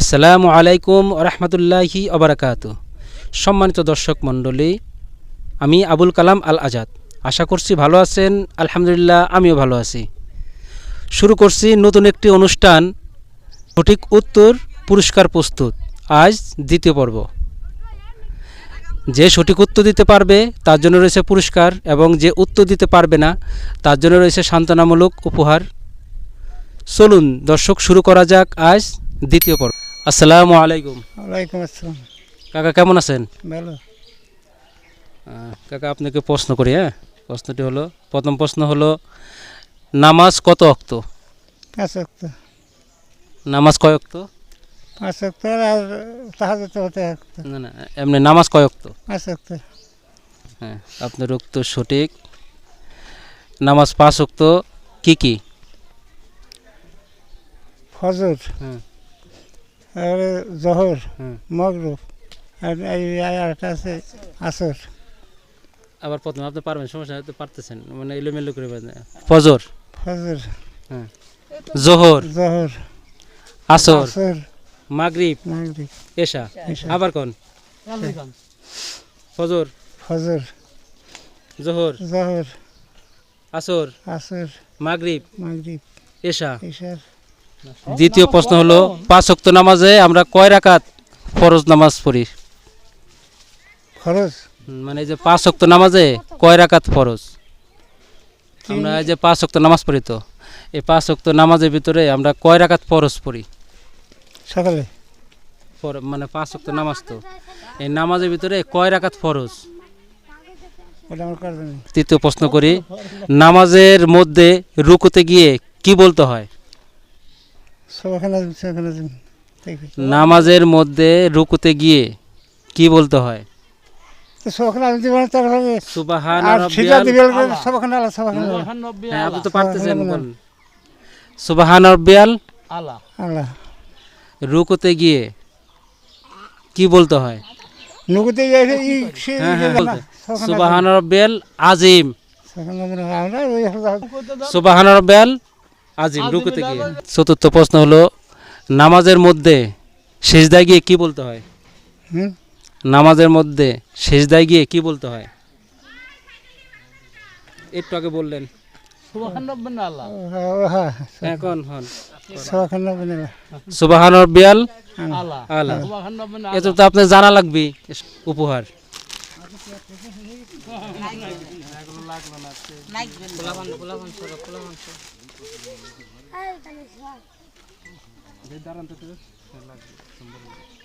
আসসালামু আলাইকুম রহমতুল্লাহি অবরাকাত সম্মানিত দর্শক মণ্ডলী, আমি আবুল কালাম আল আজাদ আশা করছি ভালো আছেন, আলহামদুলিল্লাহ আমিও ভালো আছি। শুরু করছি নতুন একটি অনুষ্ঠান, সঠিক উত্তর, পুরস্কার প্রস্তুত। আজ দ্বিতীয় পর্ব। যে সঠিক উত্তর দিতে পারবে, তার জন্য রয়েছে পুরস্কার এবং যে উত্তর দিতে পারবে না, তার জন্য রয়েছে সান্ত্বনামূলক উপহার। চলুন দর্শক, শুরু করা যাক আজ দ্বিতীয় পর্ব। আসসালামু আলাইকুম। ওয়ালাইকুম আসসালাম। কাকা কেমন আছেন? ভালো। কাকা আপনাকে প্রশ্ন করি হ্যাঁ? প্রশ্নটি হলো প্রথম প্রশ্ন হলো নামাজ কত অক্ত পাঁচ অক্ত নামাজ কয় অক্ত পাঁচ অক্ত আর তাহাজত হতে না না এমনি নামাজ কয় অক্ত পাঁচ অক্ত হ্যাঁ আপনার উত্তর সঠিক। নামাজ পাঁচ অক্ত কি কি? ফজর। হুম। আর জহর। মগরব আর এই আরেকটা আছে আসর। আবার প্রথমে আপনি পারবেন সমস্যা হয়তো পারতেছেন মানে এলোমেলো করে। ফজর? ফজর। জোহর? জহর। আসর? আসর। মাগরিব? মাগরিব। এশা? এশা। আবার কোন? ফজর? ফজর। জোহর? জহর। আসর? আসর। মাগরিব? মাগরিব। এশা? ইশার দ্বিতীয় প্রশ্ন হলো পাঁচ ওয়াক্ত নামাজে আমরা কয় রাকাত ফরজ নামাজ পড়ি? হুম, মানে যে পাঁচ ওয়াক্ত নামাজে কয় রাকাত ফরজ? আমরা এই যে পাঁচ ওয়াক্ত নামাজ পড়ি তো এই পাঁচ ওয়াক্ত নামাজের ভিতরে আমরা কয় রাকাত ফরজ পড়ি? সকালে। মানে পাঁচ ওয়াক্ত নামাজ তো। এই নামাজের ভিতরে কয় রাকাত ফরজ? তৃতীয় প্রশ্ন করি নামাজের মধ্যে রুকুতে গিয়ে কি বলতে হয়? সবাখানে নামাজের মধ্যে রুকুতে গিয়ে কি বলতে হয়? তো সবাখানে আমি দিব না তারপরে সুবাহান হ্যাঁ রব্বিয়াল আল্লাহ রুকুতে গিয়ে কি বলতে হয়? হ্যাঁ হ্যাঁ। বলতে সবাখানে সুবাহান রব্বিয়াল আজিম সুবাহান রব্বিয়াল আজিম রুকুতে গিয়ে চতুর্থ প্রশ্ন হলো নামাজের মধ্যে সেজদায় গিয়ে কি বলতে হয় হুম নামাজের মধ্যে সেজদায় গিয়ে কি বলতে হয় একটু আগে বললেন সুবহান রাব্বিনা আল্লাহ হ্যাঁ সবাখানে বলে সুবাহান রব্বিয়াল আল্লাহ দাঁড়ান তো লাগবে সুন্দর লাগবে